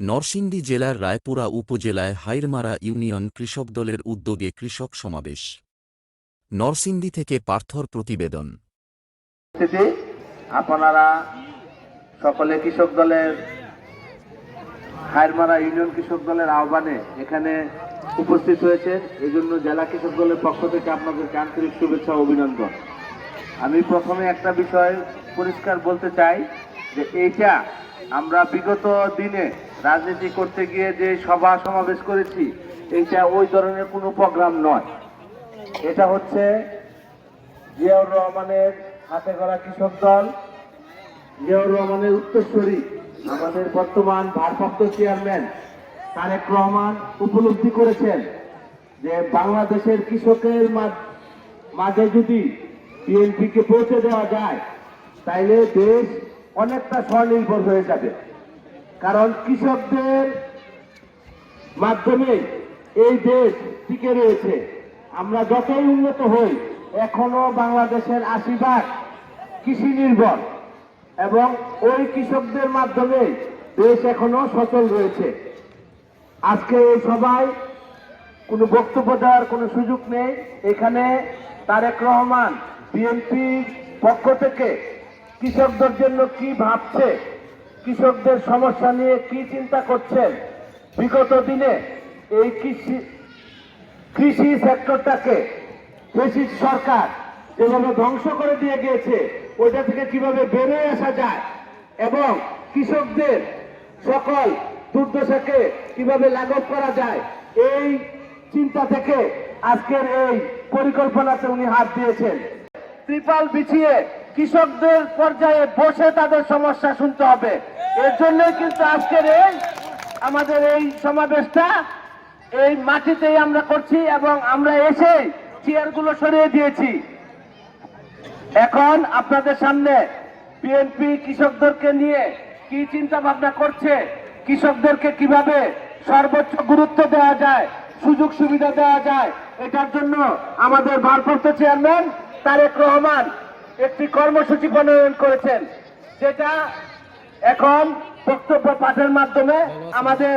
নরসিংদী জেলার রায়পুরা উপজেলায় হাইরমারা ইউনিয়ন কৃষক দলের উদ্যোগে কৃষক সমাবেশ। নরসিংদী থেকে পার্থর প্রতিবেদন। আপনারা সকলে কৃষক দলের হাইরমারা ইউনিয়ন কৃষক দলের আহ্বানে এখানে উপস্থিত হয়েছেন এই জন্য জেলা কৃষক দলের পক্ষ থেকে আপনাদেরকে আন্তরিক শুভেচ্ছা অভিনন্দন। আমি প্রথমে একটা বিষয় পরিষ্কার বলতে চাই যে এইটা আমরা বিগত দিনে রাজনীতি করতে গিয়ে যে সভা সমাবেশ করেছি, এইটা ওই ধরনের কোনো প্রোগ্রাম নয়। এটা হচ্ছে জিয়াউর রহমানের হাতে গড়া কৃষক দল, জিয়াউর রহমানের উত্তরস্বরী আমাদের বর্তমান ভারপ্রাপ্ত চেয়ারম্যান তারেক রহমান উপলব্ধি করেছেন যে বাংলাদেশের কৃষকের মাঝে যদি বিএনপিকে পৌঁছে দেওয়া যায়, তাইলে দেশ অনেকটা স্বনির্ভর হয়ে যাবে। কারণ কৃষকদের মাধ্যমে এই দেশ টিকে রয়েছে। আমরা যতই উন্নত হই, এখনও বাংলাদেশের আশি ভাগ কৃষি নির্ভর এবং ওই কৃষকদের মাধ্যমে দেশ এখনও সচল রয়েছে। আজকে এই সবাই কোনো বক্তব্য দেওয়ার কোনো সুযোগ নেই। এখানে তারেক রহমান বিএনপি পক্ষ থেকে কৃষকদের জন্য কি ভাবছে কৃষকদের সমস্যা নিয়ে কি চিন্তা করছেন? বিগত দিনে এই কৃষি কৃষি সেক্টরটাকে কৃষি সরকার যেভাবে ধ্বংস করে দিয়ে গিয়েছে, ওইটা থেকে কীভাবে বেরিয়ে আসা যায় এবং কৃষকদের সকল দুর্দশাকে কীভাবে লাঘব করা যায়, এই চিন্তা থেকে আজকের এই পরিকল্পনাতে উনি হাত দিয়েছেন। ত্রিপাল বিছিয়ে কৃষকদের পর্যায়ে বসে তাদের সমস্যা শুনতে হবে। এর জন্যই কিন্তু আজকের এই আমাদের এই সমাবেশটা এই মাটিতেই আমরা করছি এবং আমরা এসে চেয়ারগুলো সরিয়ে দিয়েছি। এখন আপনাদের সামনে বিএনপি কৃষকদেরকে নিয়ে কি চিন্তা ভাবনা করছে, কৃষকদেরকে কীভাবে সর্বোচ্চ গুরুত্ব দেওয়া যায়, সুযোগ সুবিধা দেওয়া যায়, এটার জন্য আমাদের ভারপ্রাপ্ত চেয়ারম্যান তারেক রহমান একটি কর্মসূচি প্রণয়ন করেছেন, যেটা এখন বক্তব্য পাঠের মাধ্যমে আমাদের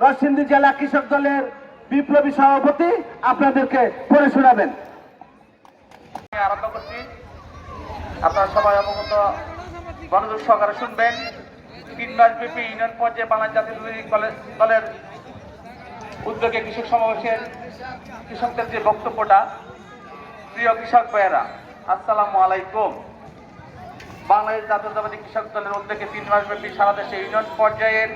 নরসিংদী জেলা কৃষক দলের বিপ্লবী সভাপতি আপনাদেরকে পড়ে শোনাবেন। আরম্ভ করছি। আপনারা সবাই অবগত, মনোযোগ সহকারে শুনবেন। তিন মাস ব্যাপী ইউনিয়ন পর্যায়ে বাংলা জাতীয় দলের উদ্যোগে কৃষক সমাবেশের কৃষকদের যে বক্তব্যটা, প্রিয় কৃষক ভাইয়েরা আসসালামু আলাইকুম। বাংলাদেশ জাতীয়তাবাদী কৃষক দলের উদ্যোগে তিন মাস ব্যাপী সারা দেশে ইউনিয়ন পর্যায়ের